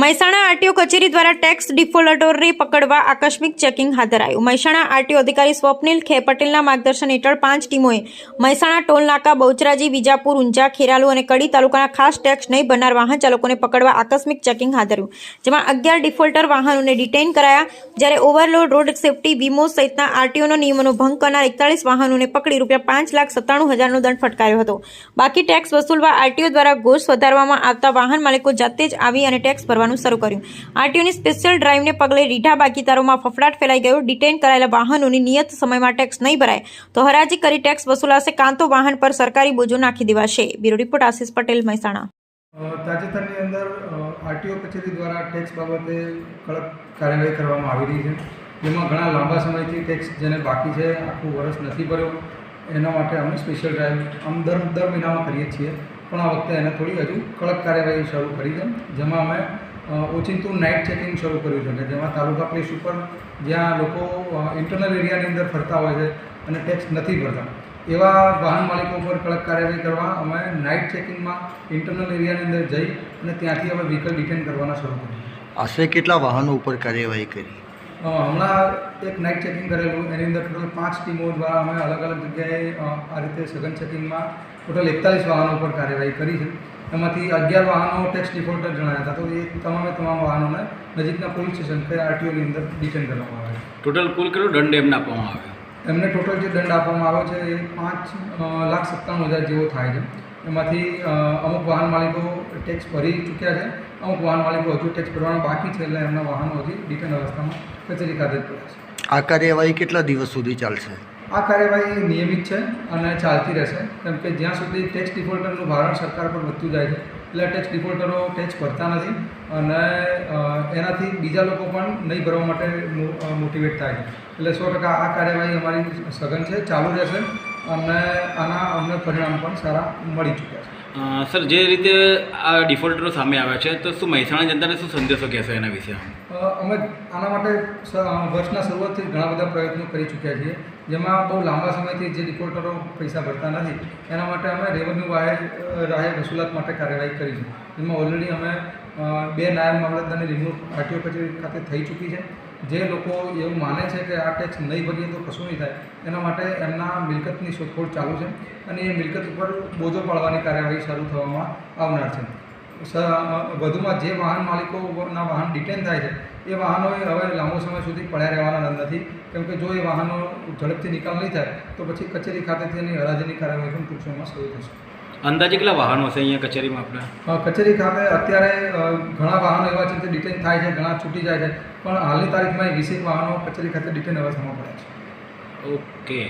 Mehsana RTO કચેરી દ્વારા tax ડિફોલ્ટરને પકડવા આકસ્મિક ચેકિંગ હાથ ધરાયું. મહેસાણા આરટીઓ અધિકારી સ્વપ્નિલ ખે પટેલના માર્ગદર્શન હેઠળ પાંચ ટીમોએ મહેસાણા ટોલ નાકા, બહુચરાજી, વિજાપુર, ઊંઝા, ખેરાલુ અને કડી તાલુકાના ખાસ ટેક્સ નહીં ભરનાર વાહન ચાલકોને પકડવા આકસ્મિક ચેકિંગ હાથ ધર્યું. જેમાં અગિયાર ડિફોલ્ટર વાહનોને ડિટેઇન કરાયા. જ્યારે ઓવરલોડ, રોડ સેફટી, વીમો સહિતના આરટીઓના નિયમોનો ભંગ કરનાર એકતાળીસ વાહનોને પકડી રૂપિયા પાંચ લાખ સત્તાણું હજારનો દંડ ફટકાર્યો હતો. બાકી ટેક્સ વસૂલવા આરટીઓ દ્વારા ઘોષ વધારવામાં આવતા વાહન માલિકો જાતે જ આવી અને ટેક્સ ભરવાનું શરૂ કર્યું. આરટીઓની સ્પેશિયલ ડ્રાઈવને પગલે રીઢા બાકીદારોમાં ફફડાટ ફેલાઈ ગયો. ડિટેન કરાયેલા વાહનોની નિયત સમયમાં ટેક્સ નહીં ભરાય. તો હરાજી કરી ટેક્સ વસૂલાશે. કાં તો વાહન પર સરકારી બોજો નાખી દેવાશે. Bureau report Ashish Patel, Mehsana. તાજેતરની અંદર આરટીઓ કચેરી દ્વારા ટેક્સ બાબતે કડક કાર્યવાહી કરવામાં આવી રહી છે. જેમાં ઘણા લાંબા સમયથી ટેક્સ જેને બાકી છે, આખું વર્ષ નથી ભર્યો. એના માટે અમે સ્પેશિયલ ડ્રાઈવ આમ દર દર મહિનામાં કરીએ છીએ. પણ આ વખતે એને થોડી હજુ કડક કાર્યવાહી શરૂ કરી છે. જેમાં અમે ઓચિંતું નાઇટ ચેકિંગ શરૂ કર્યું છે. કે જેમાં તાલુકા પ્લેસ ઉપર જ્યાં લોકો ઇન્ટરનલ એરિયાની અંદર ફરતા હોય છે અને ટેક્સ નથી ભરતા. એવા વાહન માલિકો પર કડક કાર્યવાહી કરવા અમે નાઇટ ચેકિંગમાં ઇન્ટરનલ એરિયાની અંદર જઈ અને ત્યાંથી અમે વ્હીકલ ડિટેન કરવાના શરૂ કર્યું. આશરે કેટલા વાહનો ઉપર કાર્યવાહી કરી? હમણાં એક નાઇટ ચેકિંગ કરેલું. એની અંદર ટોટલ પાંચ ટીમો દ્વારા અમે અલગ અલગ જગ્યાએ આ રીતે સઘન ચેકિંગમાં ટોટલ એકતાલીસ વાહનો પર કાર્યવાહી કરી છે. એમાંથી અગિયાર વાહનો ટેક્સ ડિફોલ્ટર જણાયા હતા. તો એ તમામે તમામ વાહનોને નજીકના પોલીસ સ્ટેશન કે આરટીઓની અંદર ડિટેન કરવામાં આવે ટોટલ કુલ કેટલો દંડ એમને આપવામાં આવ્યો? એમને ટોટલ જે દંડ આપવામાં આવ્યો છે એ પાંચ લાખ સત્તાણું હજાર જેવો થાય છે. એમાંથી અમુક વાહન માલિકો ટેક્સ ભરી ચૂક્યા છે. અમુક વાહન માલિકો હજુ ટેક્સ ભરવાના બાકી છે એટલે એમના વાહનો હજી ડિટેન અવસ્થામાં કચેરી ખાતે પડ્યા છે. આ કાર્યવાહી કેટલા દિવસ સુધી ચાલશે? આ કાર્યવાહી નિયમિત છે અને ચાલતી રહેશે. કેમ કે જ્યાં સુધી ટેક્સ ડિફોલ્ટરનું ભારણ સરકાર પર વધતું જાય છે, એટલે ટેક્સ ડિફોલ્ટરો ટેક્સ ભરતા નથી અને એનાથી બીજા લોકો પણ નહીં ભરવા માટે મોટિવેટ થાય છે. એટલે સો ટકા આ કાર્યવાહી અમારી સઘન છે, ચાલુ રહેશે. અને આના અમને પરિણામ પણ સારા મળી ચૂક્યા છે. સર જે રીતે આ ડિફોલ્ટરો સામે આવ્યા છે તો શું મહેસાણા જનતાને શું સંદેશો કહેશો એના વિશે અમે આના માટે વર્ષના શરૂઆતથી જ ઘણા બધા પ્રયત્નો કરી ચૂક્યા છીએ જેમાં બહુ લાંબા સમયથી જે ડિફોલ્ટરો પૈસા ભરતા નથી એના માટે અમે રેવન્યુ વાહે રાહે વસૂલાત માટે કાર્યવાહી કરી છે. જેમાં ઓલરેડી અમે બે નાયબ મામલતદારની નિમણૂક આરટીઓ કચેરી ખાતે થઈ ચૂકી છે. જે લોકો એવું માને છે કે આ ટેક્સ નહીં ભરીએ તો કશું નહીં થાય, એના માટે એમના મિલકતની શોધખોળ ચાલુ છે અને એ મિલકત ઉપર બોજો પાડવાની કાર્યવાહી શરૂ થવામાં આવનાર છે. વધુમાં જે વાહન માલિકોના વાહન ડિટેન થાય છે, એ વાહનોએ હવે લાંબો સમય સુધી પડ્યા રહેવાના નથી. કેમ કે જો એ વાહનો ઝડપથી નિકાલ નહીં થાય, તો પછી કચેરી ખાતેથી એની હરાજીની કાર્યવાહી પણ ટૂંક સમયમાં શરૂ થશે. અંદાજે કેટલા વાહનો હશે અહીંયા કચેરીમાં આપણે? કચેરી ખાતે અત્યારે ઘણા વાહનો એવા છે જે ડિટેન થાય છે ઘણા છૂટી જાય છે. પણ હાલની તારીખમાં વીસેક વાહનો કચેરી ખાતે ડિટેન અવસ્થામાં પડ્યા છે. ઓકે.